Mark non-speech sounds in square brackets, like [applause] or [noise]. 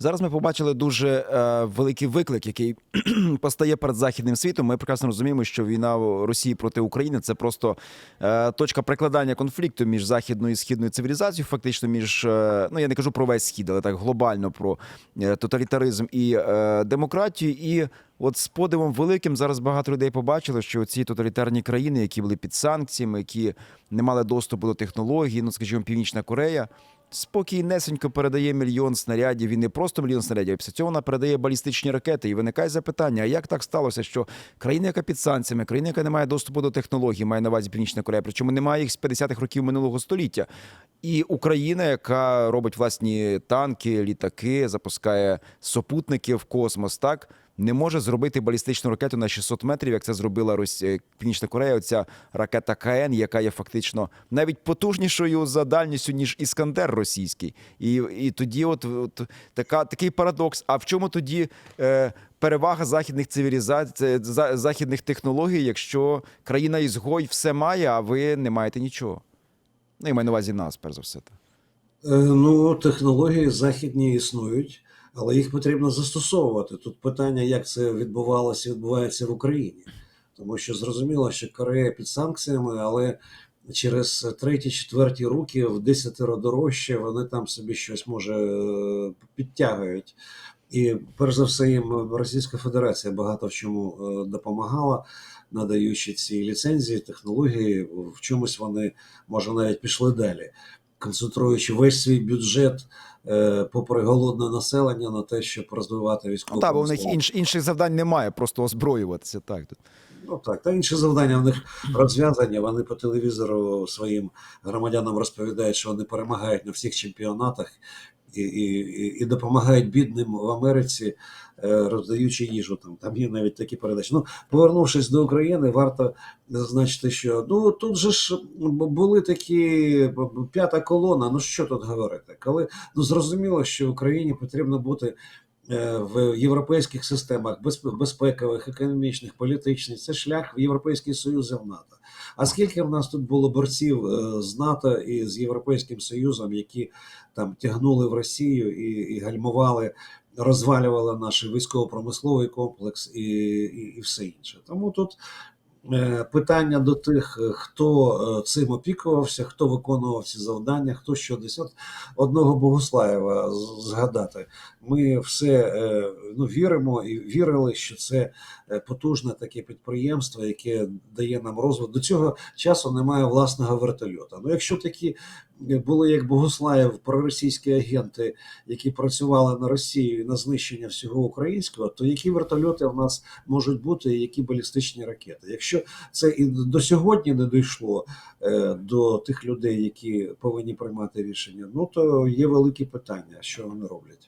Зараз ми побачили дуже е, великий виклик, який [clears throat] постає перед західним світом. Ми прекрасно розуміємо, що війна Росії проти України це просто е, точка прикладання конфлікту між західною і східною цивілізацією, фактично між е, ну я не кажу про весь схід, але так глобально про е, тоталітаризм і е, демократію. І от з подивом великим зараз багато людей побачили, що ці тоталітарні країни, які були під санкціями, які не мали доступу до технологій, ну скажімо, Північна Корея. Спокійнесенько передає мільйон снарядів. Він не просто мільйон снарядів, а після цього вона передає балістичні ракети. І виникає запитання: а як так сталося, що країна, яка під санкціями, країна, яка не має доступу до технологій, має на увазі Північна Корея, причому немає їх з 50-х років минулого століття. І Україна, яка робить власні танки, літаки, запускає супутники в космос, так не може зробити балістичну ракету на 600 метрів, як це зробила Росія, Північна Корея. Оця ракета КН, яка є фактично навіть потужнішою за дальністю ніж Іскандер російський. І, і тоді, от, от така такий парадокс. А в чому тоді е, перевага західних цивілізацій, західних технологій, якщо країна ізгой все має, а ви не маєте нічого? Ну, і маю на увазі нас, перш за все. Е, Ну, технології західні існують, але їх потрібно застосовувати. Тут питання, як це відбувалося відбувається в Україні. Тому що зрозуміло, що Корея під санкціями, але через треті-четверті роки в десятеро дорожче вони там собі щось може е, підтягують. І перш за все, їм Російська Федерація багато в чому е, допомагала, надаючи ці ліцензії, технології. В чомусь вони може навіть пішли далі концентруючи весь свій бюджет, е, попри голодне населення, на те, щоб розвивати військову Ну, так, бо в них інш, інших завдань немає, просто озброюватися. Так. Ну так, та інші завдання в них розв'язані. Вони по телевізору своїм громадянам розповідають, що вони перемагають на всіх чемпіонатах і, і, і- допомагають бідним в Америці, е, роздаючи їжу. Там там є навіть такі передачі. Ну, повернувшись до України, варто зазначити, що ну тут же ж були такі п'ята колона. Ну що тут говорити? Коли ну зрозуміло, що Україні потрібно бути в європейських системах безпе- безпекових, економічних, політичних, це шлях в Європейський Союз і в НАТО. А скільки в нас тут було борців е, з НАТО і з Європейським Союзом, які там тягнули в Росію і, і гальмували, розвалювали наш військово-промисловий комплекс і, і, і все інше. Тому тут е, питання до тих, е, хто е, цим опікувався, хто виконував ці завдання, хто що десь. От одного Богуслаєва згадати. Ми все е, ну, віримо і вірили, що це е, потужне таке підприємство, яке дає нам розвиток. До цього часу немає власного вертольота. Ну, якщо такі е, були як Богуслаєв, проросійські агенти, які працювали на Росію і на знищення всього українського, то які вертольоти в нас можуть бути, і які балістичні ракети? Якщо це і до сьогодні не дійшло е, до тих людей, які повинні приймати рішення, ну то є великі питання, що вони роблять.